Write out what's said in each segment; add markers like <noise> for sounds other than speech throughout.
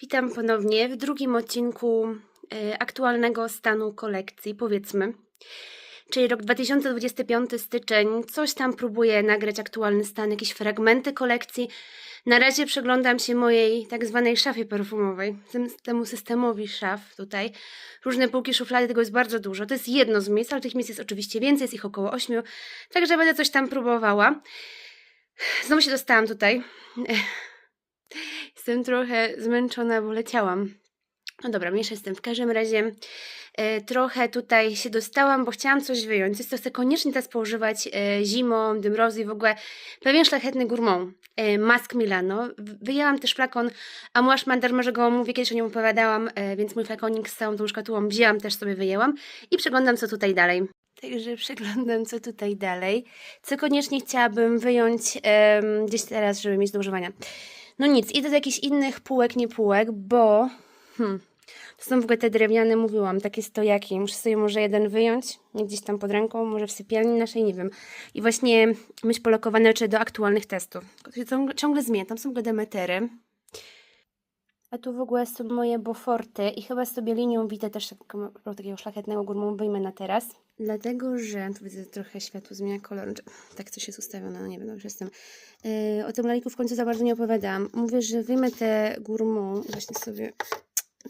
Witam ponownie w drugim odcinku e, aktualnego stanu kolekcji, powiedzmy. Czyli rok 2025, styczeń. Coś tam próbuję nagrać aktualny stan, jakieś fragmenty kolekcji. Na razie przyglądam się mojej tak zwanej szafie perfumowej, temu systemowi szaf tutaj. Różne półki, szuflady, tego jest bardzo dużo. To jest jedno z miejsc, ale tych miejsc jest oczywiście więcej, jest ich około ośmiu. Także będę coś tam próbowała. Znowu się dostałam tutaj. Jestem trochę zmęczona, bo leciałam. No dobra, mniejsza tym. W każdym razie e, trochę tutaj się dostałam, bo chciałam coś wyjąć. Coś, co chcę koniecznie teraz poużywać e, zimą, dym rozy i w ogóle pewien szlachetny gourmand. E, Mask Milano. Wyjęłam też flakon Amouage go mówię, kiedyś o nim opowiadałam, e, więc mój flakonik z całą tą szkatułą wzięłam, też sobie wyjęłam i przeglądam, co tutaj dalej. Także przeglądam, co tutaj dalej. Co koniecznie chciałabym wyjąć em, gdzieś teraz, żeby mieć do używania. No nic, idę do jakichś innych półek, nie półek, bo hmm, to są w ogóle te drewniane, mówiłam, takie stojaki. Muszę sobie może jeden wyjąć, gdzieś tam pod ręką, może w sypialni naszej, nie wiem. I właśnie myśl polokowane czy do aktualnych testów. To się ciągle, ciągle zmienia, tam są demetery. A tu w ogóle są moje boforty i chyba sobie linią wite też takiego szlachetnego górmą wyjmę na teraz. Dlatego, że tu widzę trochę światło zmienia kolor, czy tak coś jest ustawione, no nie wiem, dobrze jestem. Yy, o tym laliku w końcu za bardzo nie opowiadałam. Mówię, że wyjmę te górmą, właśnie sobie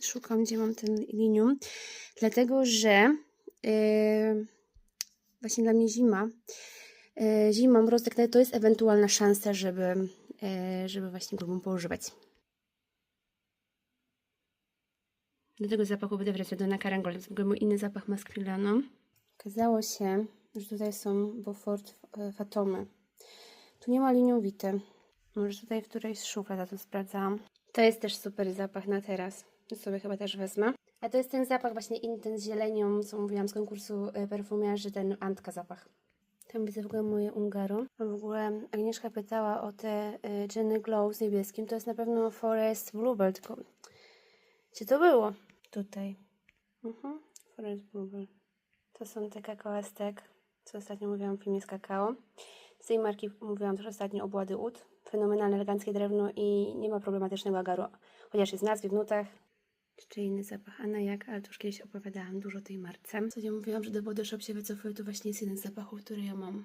szukam, gdzie mam ten linium, dlatego, że yy, właśnie dla mnie zima, yy, zima, mroz, tak to jest ewentualna szansa, żeby, yy, żeby właśnie górmą poużywać. Do tego zapachu będę wracać do Nakarangol. Ogóle mój inny zapach Maskrillano. Okazało się, że tutaj są Beaufort e, Fatomy. Tu nie ma linią wity. Może tutaj w którejś z szuflad, to sprawdzałam. To jest też super zapach na teraz. To sobie chyba też wezmę. A to jest ten zapach właśnie in, ten z zielenią, co mówiłam z konkursu e, perfumiarzy, ten Antka zapach. Tam widzę w ogóle moje Ungaro. A w ogóle Agnieszka pytała o te y, Jenny Glow z niebieskim. To jest na pewno Forest tylko gdzie to było? Tutaj. Mhm. Forest Bluebird. To są te kakaoestek, co ostatnio mówiłam w filmie z kakao. Z tej marki mówiłam też ostatnio o Błady Ud. Fenomenalne, eleganckie drewno i nie ma problematycznego agaru. Chociaż jest w nazwie, w nutach. Jeszcze inny zapach, a na jak, ale to już kiedyś opowiadałam dużo o tej marce. Ja mówiłam, że do Body Shop się wycofuję, to właśnie jest jeden z zapachów, który ja mam.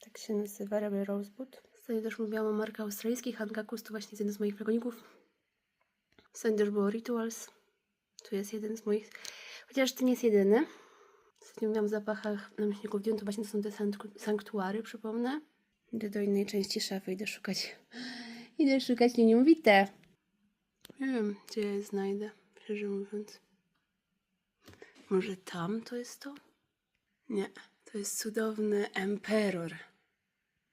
Tak się nazywa, Rebel Rosebud. Ostatnio też mówiłam o markach australijskich, Hankakus to właśnie jest jeden z moich flagoników. Ostatnio też było Rituals. Tu jest jeden z moich, chociaż nie jest jedyny. Ostatnio mówiłam o zapachach namiętników Dune, to właśnie to są te sanktu- sanktuary, przypomnę. Idę do innej części szafy, idę szukać, <gasps> idę szukać linią wite. Nie wiem, gdzie je znajdę, szczerze mówiąc. Może tam to jest to? Nie, to jest cudowny Emperor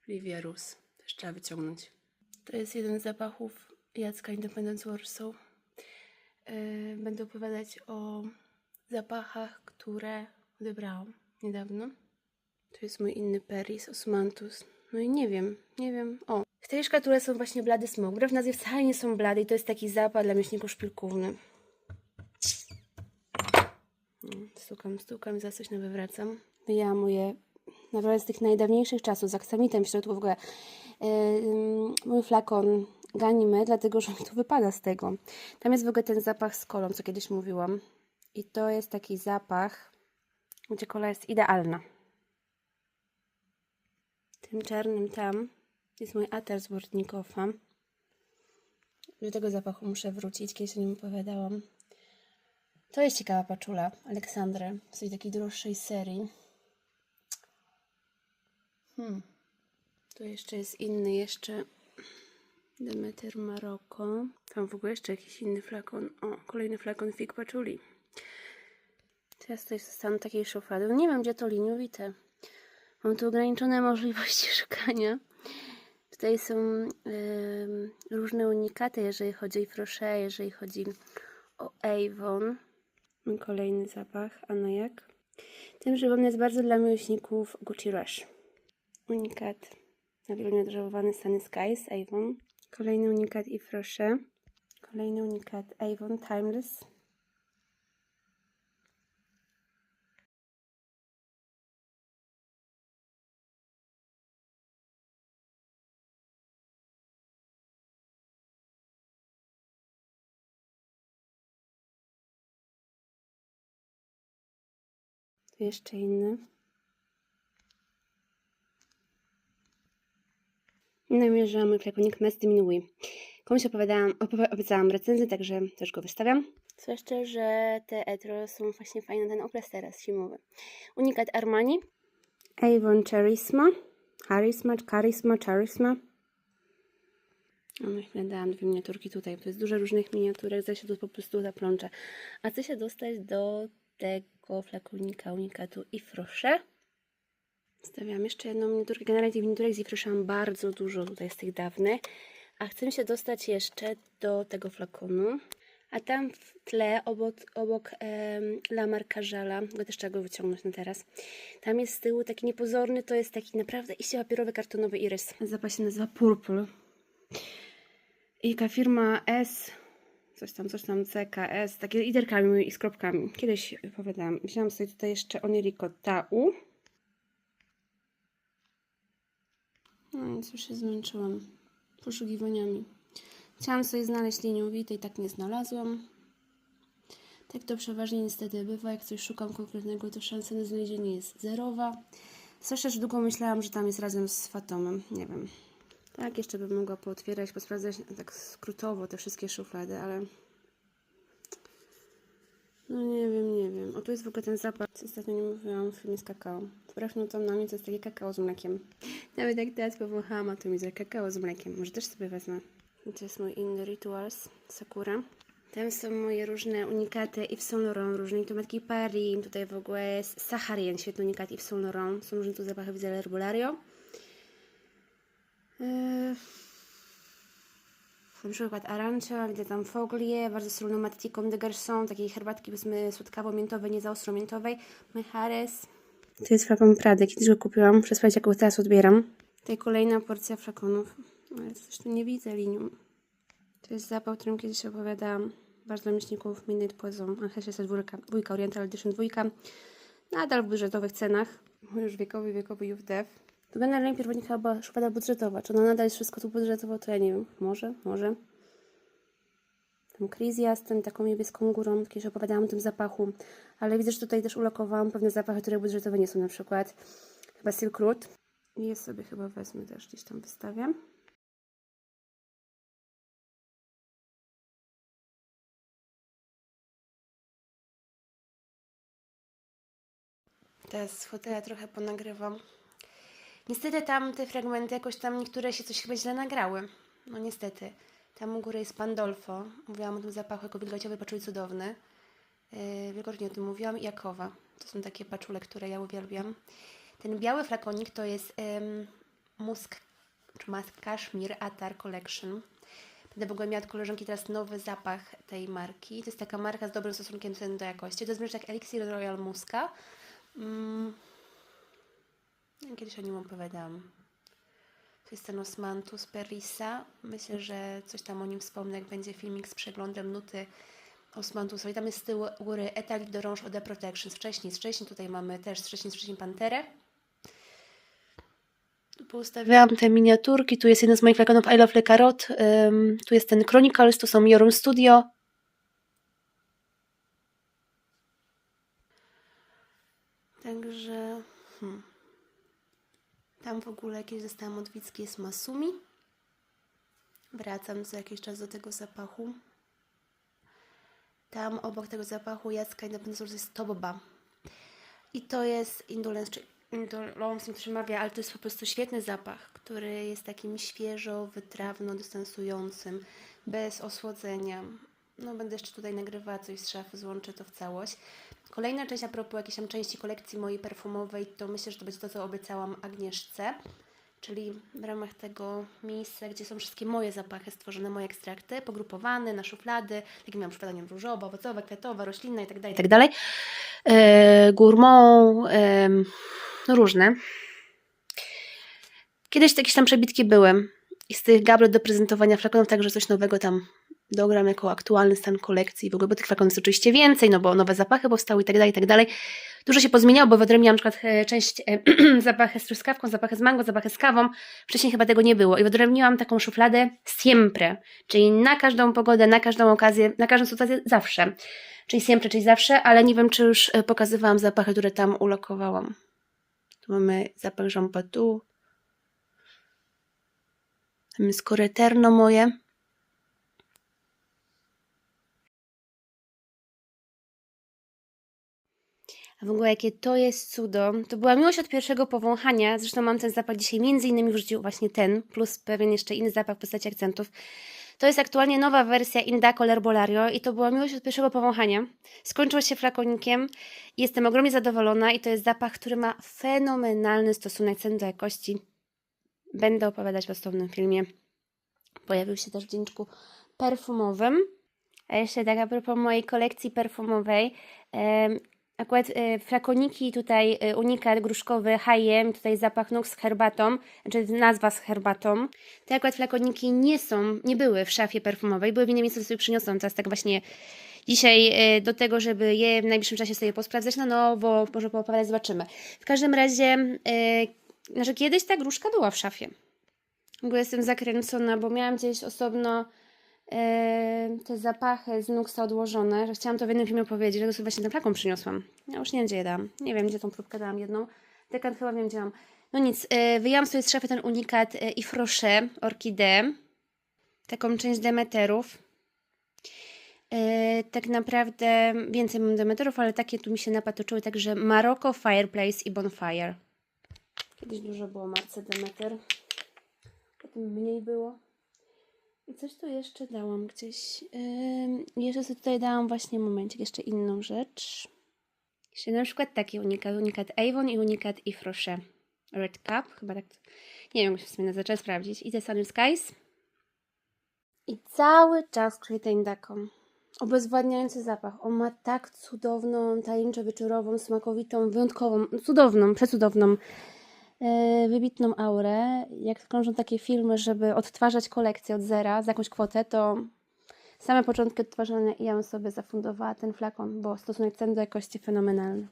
Livia Rus. Też trzeba wyciągnąć. To jest jeden z zapachów Jacka Independence Warsaw. Yy, będę opowiadać o zapachach, które odebrałam niedawno. To jest mój inny Peris Osmanthus. No i nie wiem, nie wiem. O, w tej szkatule są właśnie blady smog. Wbrew nazwie wcale nie są blady i to jest taki zapach dla mięśników szpilkówny. Mm, Stukam, stukam i za coś na wywracam. Ja moje naprawdę z tych najdawniejszych czasów z aksamitem w środku w ogóle yy, mój flakon Ganimy, dlatego że mi tu wypada z tego. Tam jest w ogóle ten zapach z kolą, co kiedyś mówiłam. I to jest taki zapach, gdzie kola jest idealna. Tym czarnym tam jest mój atar z Bordnikowa. Do tego zapachu muszę wrócić, kiedyś o nim opowiadałam. To jest ciekawa paczula Aleksandry, z tej takiej droższej serii. Hmm. Tu jeszcze jest inny, jeszcze Demeter Maroko. Tam w ogóle jeszcze jakiś inny flakon. O, kolejny flakon Fig Patchouli. Teraz tutaj zostanę takiej szuflady. No nie wiem, gdzie to liniowite. Mam tu ograniczone <laughs> możliwości szukania. Tutaj są em, różne unikaty, jeżeli chodzi o Frosche, jeżeli chodzi o Avon. Kolejny zapach, a no jak? Ten przypomnę jest bardzo dla miłośników Gucci Rush. Unikat na wielonie odżałowany Sunny Skies Avon. Kolejny unikat i Frosche. Kolejny unikat Avon Timeless. Tu jeszcze inny. Namierzamy flakonik Mest Diminui. Komuś opowiadałam, opowi- obiecałam recenzję, także też go wystawiam. Zwłaszcza, że te etro są właśnie fajne, ten okres teraz zimowy. Unikat Armani. Avon Charisma. Charisma, Charisma, Charisma. No, chwilę dałam dwie miniaturki tutaj, bo to jest dużo różnych miniaturek, zaś się tu po prostu zaplączę. A chcę się dostać do tego flakonika unikatu i proszę. Stawiam jeszcze jedną miniaturkę. Generalnie tych miniaturek z Ifrosza mam bardzo dużo tutaj z tych dawnych. A chcę się dostać jeszcze do tego flakonu. A tam w tle, obok, obok em, La Marcażala, go też trzeba go wyciągnąć na teraz. Tam jest z tyłu taki niepozorny, to jest taki naprawdę iście papierowy, kartonowy irys. Zapach się nazywa Purple. I ta firma S, coś tam, coś tam, CKS, takie literkami i z kropkami. Kiedyś opowiadałam. Wziąłam sobie tutaj jeszcze Onirico Tau. No więc już się zmęczyłam poszukiwaniami. Chciałam sobie znaleźć liniowite i tak nie znalazłam. Tak to przeważnie niestety bywa. Jak coś szukam konkretnego, to szansa na znalezienie jest zerowa. Zwłaszcza, że długo myślałam, że tam jest razem z Fatomem. Nie wiem. Tak, jeszcze bym mogła pootwierać, posprawdzać tak skrótowo te wszystkie szuflady, ale... No nie wiem, nie wiem. O, tu jest w ogóle ten zapach, co ostatnio nie mówiłam w filmie z kakao. Sprawdźmy tam na mnie, to jest takie kakao z mlekiem. <laughs> Nawet jak teraz powąchałam, a to mi kakao z mlekiem. Może też sobie wezmę. I To jest mój inny Rituals Sakura. Tam są moje różne unikaty Yves Saint Laurent, różne tomatki Paris. Tutaj w ogóle jest Saharien, świetny unikat Yves Saint Laurent. Są różne tu zapachy, widzę Herbolario. Yy, na przykład arancia, widzę tam foglię, bardzo solną matticą de garçon, takiej herbatki powiedzmy słodkawo-miętowej, nie za ostro-miętowej. Mechares. To jest flakon Prady, kiedyś go kupiłam, przez jak go teraz odbieram. Tutaj kolejna porcja flakonów. Ale coś tu nie widzę linią. To jest zapał, o którym kiedyś opowiadałam. Bardzo myślników Midnight Poison, Anhesia dwójka, dwójka, Oriental Edition dwójka. Nadal w budżetowych cenach. Już wiekowy, wiekowy Youth Dev. To generalnie pierwotnie chyba szuflada budżetowa. Czy ona nadal jest wszystko tu budżetowo, to ja nie wiem. Może, może. Tam Krizja z tym taką niebieską górą, kiedyś opowiadałam o tym zapachu. Ale widzę, że tutaj też ulokowałam pewne zapachy, które budżetowe nie są. Na przykład chyba Silk Road. I je sobie chyba wezmę też gdzieś tam wystawiam. Teraz z fotela trochę ponagrywam. Niestety tam te fragmenty jakoś tam niektóre się coś chyba źle nagrały. No niestety. Tam u góry jest Pandolfo. Mówiłam o tym zapachu jako wilgociowy paczuj cudowny. Yy, wielokrotnie o tym mówiłam. I Jakowa. To są takie paczule, które ja uwielbiam. Ten biały flakonik to jest ym, musk, czy mask Kashmir Atar Collection. Będę w ogóle miała od koleżanki teraz nowy zapach tej marki. To jest taka marka z dobrym stosunkiem ceny do jakości. To jest jak Elixir Royal Muska. Mm. Kiedyś o nim opowiadałam. To jest ten Osmantus Perrisa. Myślę, że coś tam o nim wspomnę, jak będzie filmik z przeglądem nuty Osmantusowej. Tam jest z tyłu góry Etalit d'Orange Eau de Protection. Wcześniej, wcześniej tutaj mamy też wcześniej, wcześniej Panterę. Poustawiałam te miniaturki. Tu jest jeden z moich flakonów I Love Le Carrot. Ym, tu jest ten Chronicles, tu są Yorum Studio. Także... Hmm. Tam w ogóle kiedyś dostałam od Wicki jest Masumi. Wracam co jakiś czas do tego zapachu. Tam obok tego zapachu Jacka i na pewno jest Toboba. I to jest Indolence, czy Indolence, mi przemawia, ale to jest po prostu świetny zapach, który jest takim świeżo, wytrawno dystansującym, bez osłodzenia. No będę jeszcze tutaj nagrywała coś z szafy, złączę to w całość. Kolejna część a propos jakiejś tam części kolekcji mojej perfumowej, to myślę, że to będzie to, co obiecałam Agnieszce. Czyli w ramach tego miejsca, gdzie są wszystkie moje zapachy stworzone, moje ekstrakty, pogrupowane na szuflady, takie miałam szuflady nie wiem, różowe, owocowe, kwiatowe, roślinne itd., itd. E, gourmand, e, no różne. Kiedyś jakieś tam przebitki były i z tych gablet do prezentowania flakonów także coś nowego tam dogram jako aktualny stan kolekcji w ogóle, bo tych flakonów jest oczywiście więcej, no bo nowe zapachy powstały i tak dalej, i tak dalej. Dużo się pozmieniało, bo w odrębnie na przykład e, część e, <clears throat> zapachy z truskawką, zapachy z mango, zapachy z kawą. Wcześniej chyba tego nie było i wyodrębniłam taką szufladę siempre, czyli na każdą pogodę, na każdą okazję, na każdą sytuację zawsze. Czyli siempre, czyli zawsze, ale nie wiem, czy już e, pokazywałam zapachy, które tam ulokowałam. Tu mamy zapach Jean Patou. Tam jest moje. A w ogóle jakie to jest cudo. To była miłość od pierwszego powąchania. Zresztą mam ten zapach dzisiaj między innymi w życiu właśnie ten, plus pewien jeszcze inny zapach w postaci akcentów. To jest aktualnie nowa wersja Indaco L'Herbolario i to była miłość od pierwszego powąchania. Skończyło się flakonikiem jestem ogromnie zadowolona i to jest zapach, który ma fenomenalny stosunek ceny do jakości. Będę opowiadać w osobnym filmie. Pojawił się też w dzienniczku perfumowym. A jeszcze tak a propos mojej kolekcji perfumowej. em, Akurat flakoniki tutaj e, unikat gruszkowy Hayem, tutaj zapach nóg z herbatą, znaczy nazwa z herbatą. Te akurat flakoniki nie są, nie były w szafie perfumowej, były w innym miejscu, sobie przyniosłam teraz tak właśnie dzisiaj e, do tego, żeby je w najbliższym czasie sobie posprawdzać na nowo, może poopowiadać, zobaczymy. W każdym razie, e, znaczy kiedyś ta gruszka była w szafie. W ogóle jestem zakręcona, bo miałam gdzieś osobno te zapachy z Nuxa odłożone, że chciałam to w jednym filmie powiedzieć, że to sobie właśnie tę flaką przyniosłam. Ja już nie wiem, gdzie je dam. Nie wiem, gdzie tą próbkę dałam jedną. Dekant chyba wiem, gdzie mam. No nic, e, wyjęłam sobie z szafy ten unikat e, i frosze orchideę. Taką część demeterów. E, tak naprawdę więcej mam demeterów, ale takie tu mi się napatoczyły, także Maroko, Fireplace i Bonfire. Kiedyś dużo było marce Demeter. Potem mniej było. I coś tu jeszcze dałam gdzieś. Ym, jeszcze sobie tutaj dałam właśnie momencik, jeszcze inną rzecz. Jeszcze na przykład taki unikat, unikat Avon i unikat Yves. Red Cup, chyba tak. Nie wiem, jak się w sumie trzeba sprawdzić. I te Sunny Skies. I cały czas czuję ten taką obezwładniający zapach. On ma tak cudowną, tajemniczo wieczorową, smakowitą, wyjątkową, cudowną, przecudowną wybitną aurę. Jak krążą takie filmy, żeby odtwarzać kolekcję od zera za jakąś kwotę, to same początki odtwarzania ja bym sobie zafundowała ten flakon, bo stosunek cen do jakości fenomenalny.